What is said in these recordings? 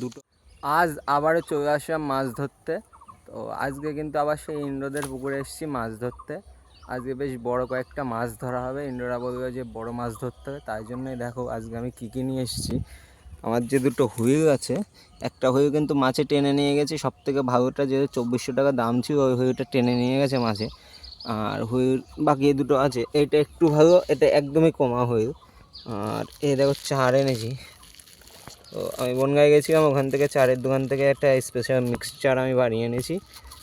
দুটো। আজ আবারও চলে আসলাম মাছ ধরতে। তো আজকে কিন্তু আবার সেই ইন্দ্রদের পুকুরে এসেছি মাছ ধরতে। আজকে বেশ বড় কয়েকটা মাছ ধরা হবে। ইন্দ্ররা বলবে যে বড় মাছ ধরতে হবে। তাই জন্যই দেখো আজকে আমি কী কী নিয়ে এসেছি। আমার যে দুটো হুইল আছে, একটা হুইল কিন্তু মাছে টেনে নিয়ে গেছে। সব থেকে ভালোটা যে চব্বিশশো টাকা দাম ছিল, ওই হুইলটা টেনে নিয়ে গেছে মাছে। আর হুইল বাকি দুটো আছে, এটা একটু ভালো, এটা একদমই কমা হুইল। আর এ দেখো চার এনেছি। তো আমি বনগাঁয় গেছিলাম, ওখান থেকে চারের দোকান থেকে একটা স্পেশাল মিক্সচার আমি বানিয়ে এনেছি।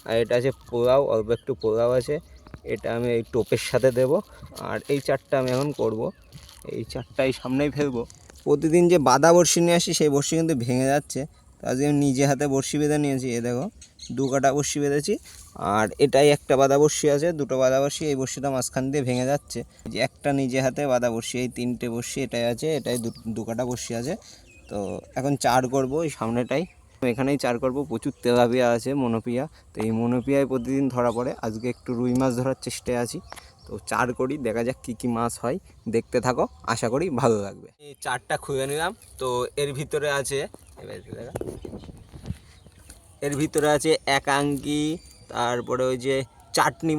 আর এটা আছে পোলাও, অল্প একটু পোলাও আছে। এটা আমি এই টোপের সাথে দেব। আর এই চারটা আমি এখন করব। এই চারটাই সামনেই ফেলব। প্রতিদিন যে বাদা বড়শি নিয়ে আসি, সেই বড়শি কিন্তু ভেঙে যাচ্ছে। আজকে আমি নিজে হাতে বড়শি বেঁধে নিয়েছি এ দেখো, দু কাটা বড়শি বেঁধেছি, আর এটাই একটা বাদা বড়শি আছে, দুটো বাদা বড়শি, এই বড়শিটা মাঝখান দিয়ে ভেঙে যাচ্ছে। যে একটা নিজে হাতে বাদা বড়শি, এই তিনটে বড়শি, এটাই আছে, এটাই দু দু কাটা বড়শি আছে। তো এখন চার করব, এই সামনেটাই। এখানেই চার করব, প্রচুর তেলাপিয়া আছে, মনোপিয়া। তো এই মনোপিয়ায় প্রতিদিন ধরা পড়ে, আজকে একটু রুই মাছ ধরার চেষ্টায় আছি। তো চার করি, দেখা যাক কী কী মাছ হয়। দেখতে থাকো, আশা করি ভালো লাগবে। এই চারটা খুলে নিলাম, তো এর ভিতরে আছে এর ভিতরে আছে একাঙ্কি তারপরে ওই যে চাটনি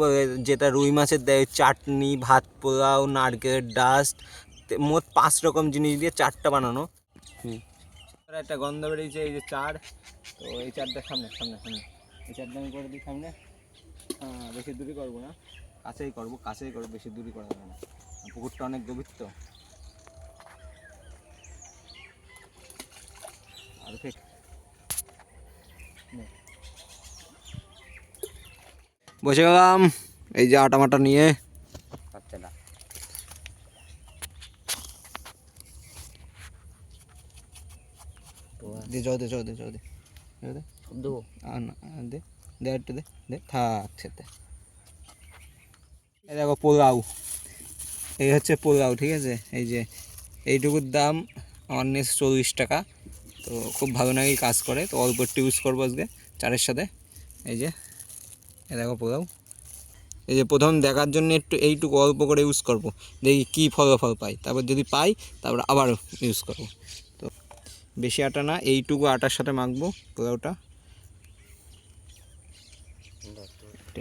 যেটা রুই মাছের দেয়, চাটনি, ভাত পোলাও, নারকেলের ডাস্ট মোট পাঁচ রকম জিনিস দিয়ে চারটা বানানো। একটা গন্ধ বেরিয়েছে, এই যে চার। তো এই চারটা সামনে সামনে সামনে। এই চারটা আমি করে দিই সামনে। বেশি দূরই করব না। কাছেই করব কাছেই করব বেশি দূরই করা যাবে না। পুকুরটা অনেক গভীর তো। আর বসে গেলাম এই যে আটা মাটা নিয়ে। বাচ্চাটা দে যাও দে যাও দে যাও দে। দে দে থাক সেটা দেখো পোলাও। এই হচ্ছে পোলাও, ঠিক আছে? এই যে, এইটুকুর দাম নিয়েছে চল্লিশ টাকা। তো খুব ভালো নাকি কাজ করে, তো অল্প একটু ইউজ করব আজকে চারের সাথে। এই যে এ দেখো পোলাও। এই যে প্রথম দেখার জন্য একটু এইটুকু অল্প করে ইউজ করব। দেখি কী ফলাফল পাই। তারপর যদি পাই, তারপর আবার ইউজ করব। তো বেশি আটা না, এইটুকু আটার সাথে মাখবো পোলাওটা।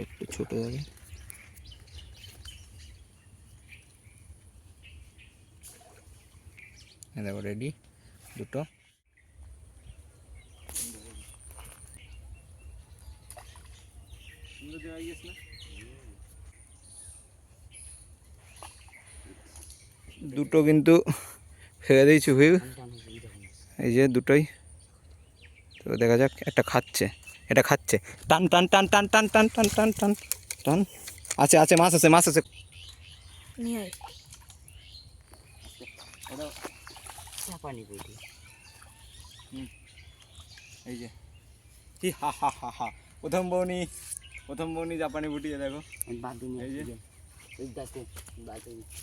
একটু ছোটো যাবে দেখো রেডি দুটো। দুটো কিন্তু ফেলে দিয়েছি, হুইল। এই যে দুটোই। তো দেখা যাক, একটা খাচ্ছে। এটা খাচ্ছে। টান টান টান টান টান টান টান টান টান টান। আছে আছে, মাছ আছে মাছ আছে। নিয়ে আয় চাপানি এই যে। হি হা হা হা হা। প্রথম বউনি প্রথম বউনি জাপানি বুটিয়ে দেখো। এই যে।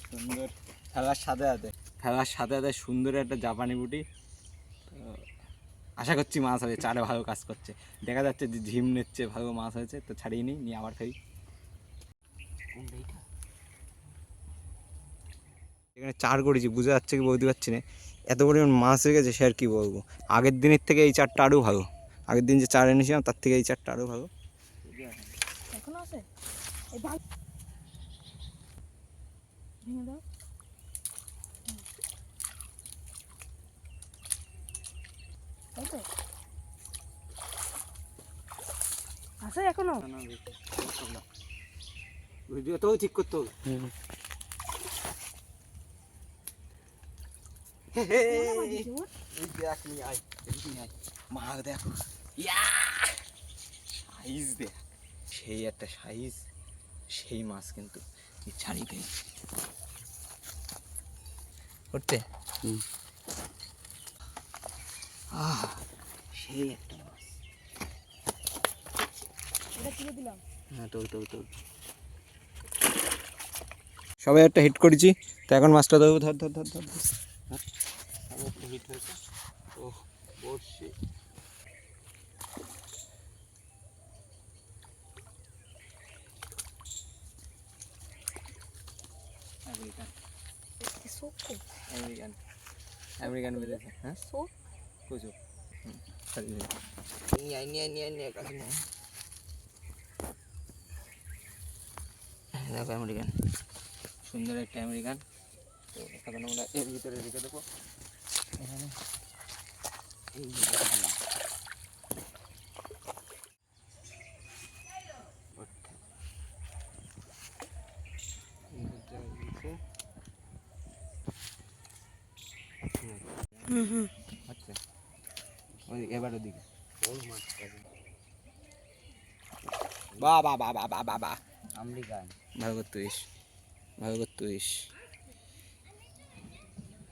সুন্দর। খেলার সাথে সাথে। খেলার সাথে সাথে সুন্দর একটা জাপানি বুটি। আশা করছি মাছ হবে চারে ভালো কাজ করছে। দেখা যাচ্ছে যে ঝিম নিচ্ছে ভালো মাছ হয়েছে তো ছাড়িয়ে নিই নিয়ে আবার ফেরি এখানে চার করেছি বুঝতে যাচ্ছে কি বলতে পারছি না। এত পরিমাণ মাছ হয়ে গেছে সে আর কি বলব? আগের দিনের থেকে এই চারটা আরও ভালো। আগের দিন যে চার এনেছিলাম তার থেকে এই চারটা আরও ভালো। এখনও আছে? দাও। তাই তো। এখনও? ঠিক করতে হবে বাজিয়েছে ওর? এই দেখ আয় আয়। মা দেখো। ইয়া! সাইজ দেখ। সেই একটা সাইজ সেই মাছ কিন্তু ছাড়ি পেয়ে করতে হুম। আহ সেই একটা মাছ। এটা তুলে দিলাম। হ্যাঁ তো তো তো সবাই একটা হিট করেছি। তো এখন মাছটা ধরবো ধর ধর ধর ধর। ধর। হিট হয়েছে ও সোকো আমেরিকান। আমেরিকান। বেঁধেছে হ্যাঁ? সোক কুচু নিয়ে নিয়ে নিয়ে নিয়ে কাছে নিয়ে দেখো আমেরিকান। সুন্দর একটা আমেরিকান। তো এখন আমরা এর ভিতরে রেখে দেবো। এখানে এই আচ্ছা এবার ওদিকে বা বা বা বা বা বা আমেরিকান ভালো করতে ভালো করতে হইস ভালো করতে হইস হচ্ছে তো হুম।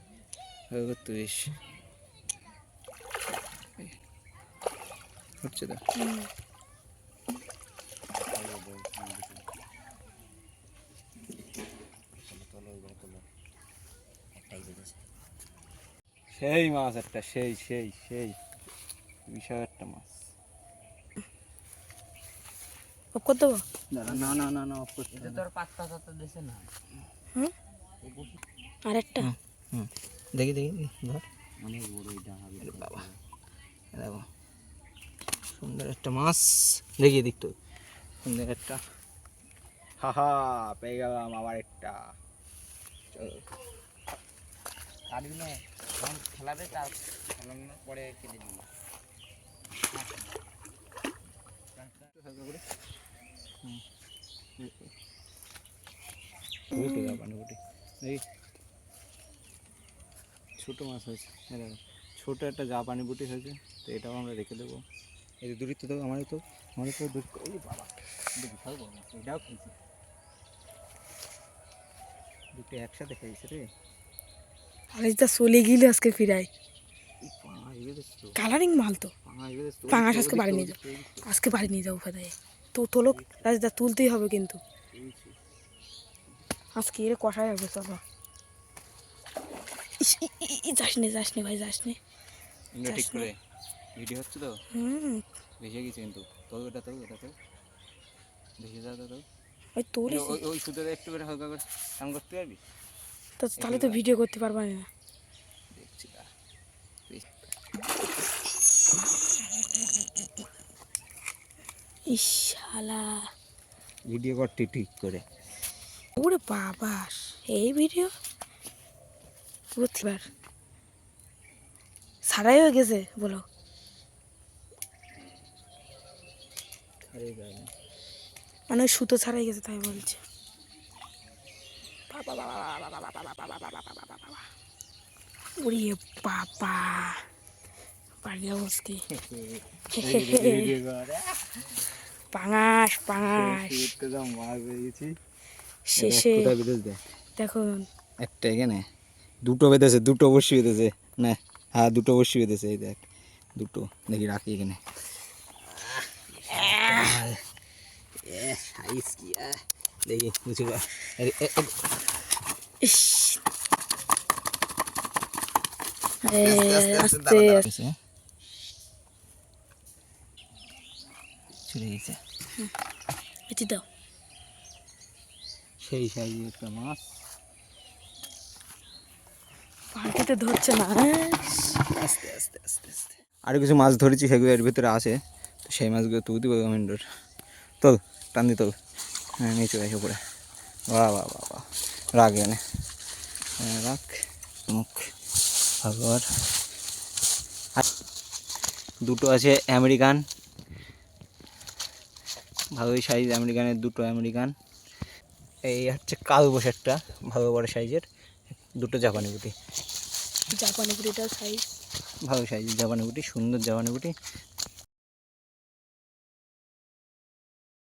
ভালো বল, হুম, দেখি। তোলো, তোলো, ওইগুলো একটাই বেঁধেছে। সেই মাছ একটা সেই সেই সেই। বিশাল একটা মাছ। অফ করে দেবো? দাঁড়া না না না না অফ করতে এটা তোর পাত্তা টাত্তা দিছে না। হুম? আর একটা হুম দেখি দেখি ধর অনেক বড় এটা বাবা দেখো সুন্দর একটা মাছ দেখি দেখতো সুন্দর একটা হাহা পেয়ে গেলাম আবার একটা চলো কাটবি না যখন খেলাবে তার খেলানোর পরে কেটে দিবি হুম দেখি ছোটো মাছ হয়েছে। ছোটো একটা জাপানি বুটি হয়েছে তো এটাও আমরা রেখে দেবো। এই যে দূরিত্ব তো আমারই তো আমারই তো দূর ওই বাবা এটা বিশাল বড় এটাও খেয়েছে। দুটো একসাথে খেয়েছে রে। আলিশদা চলে গেলে আজকে ফিরাই কালারিং মাল তো। পাঙাশ আজকে বাড়ি নিয়ে যাও। আজকে বাড়ি নিয়ে যাব ফেরাই তো তোলো রাজদা তুলতেই হবে কিন্তু। আজকে এর কষাই হবে চলো যাস নে যাস নে ভাই যাস নে। ঠিক করে। ভিডিও হচ্ছে তো? হুম। ভেসে গেছে কিন্তু। তো এটা তো এটা তো ভেসে যাও তো ওই তুলিস ওই সুতোটা একটু করে হালকা করে কাম করতে পারবি? তো তাহলে তো ভিডিও করতে পারবা না। দেখছি দাঁড়া। ইশালা ভিডিও করতে ঠিক করে। ওরে বাবা এই ভিডিও? পুরো থিবার সারাই হয়ে গেছে বলো মানে সুতো ছাড়াই গেছে তাই বলছে ওরে বাবা ভিডিও করে পাঙাশ পাঙাশ শেষে দেখুন একটা এখানে দুটো বেঁধেছে দুটো অবশ্যই বেঁধেছে। না হ্যাঁ দুটো অবশ্যই বেঁধেছে এই দেখ দুটো দেখি রাখি এখানে। দেখি বুঝে। চলে গেছে। সেই সাইজের একটা মাছ। পাল্টিতে ধরছে না। আস্তে আস্তে আস্তে আস্তে। আরও কিছু মাছ ধরেছি সেগুলো এর ভিতরে আছে। তো সেই মাছগুলো তুই দিব কমেন্ডর। তোল টান দি তোল। হ্যাঁ নিচে এসে পড়ে বাহ বাহ রাখ হ্যাঁ, রাখ মুখ আবার দুটো আছে আমেরিকান। ভালোই সাইজ আমেরিকানের দুটো আমেরিকান। এই হচ্ছে কাল একটা ভালো বড় সাইজের দুটো জাপানি গুটি জাপানি বুড়িটার সাইজ ভালো সাইজ জাপানি গুটি সুন্দর জাপানি বুটি।